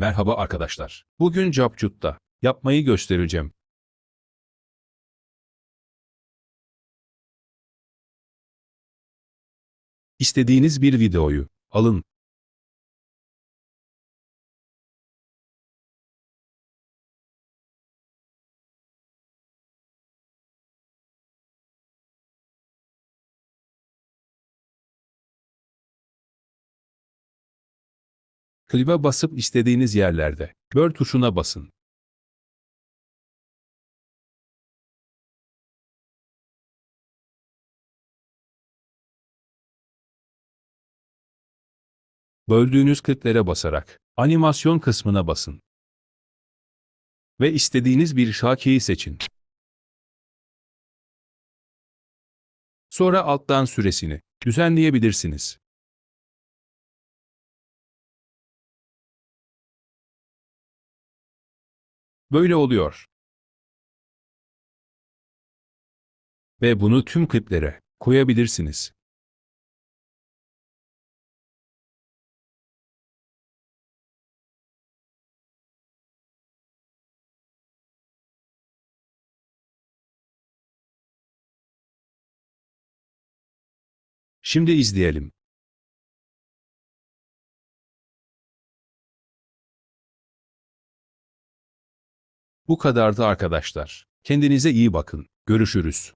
Merhaba arkadaşlar. Bugün Capcut'ta yapmayı göstereceğim. İstediğiniz bir videoyu alın. Klibe basıp istediğiniz yerlerde böl tuşuna basın. Böldüğünüz kliplere basarak animasyon kısmına basın. Ve istediğiniz bir şarkıyı seçin. Sonra alttan süresini düzenleyebilirsiniz. Böyle oluyor. Ve bunu tüm kliplere koyabilirsiniz. Şimdi izleyelim. Bu kadardı arkadaşlar. Kendinize iyi bakın. Görüşürüz.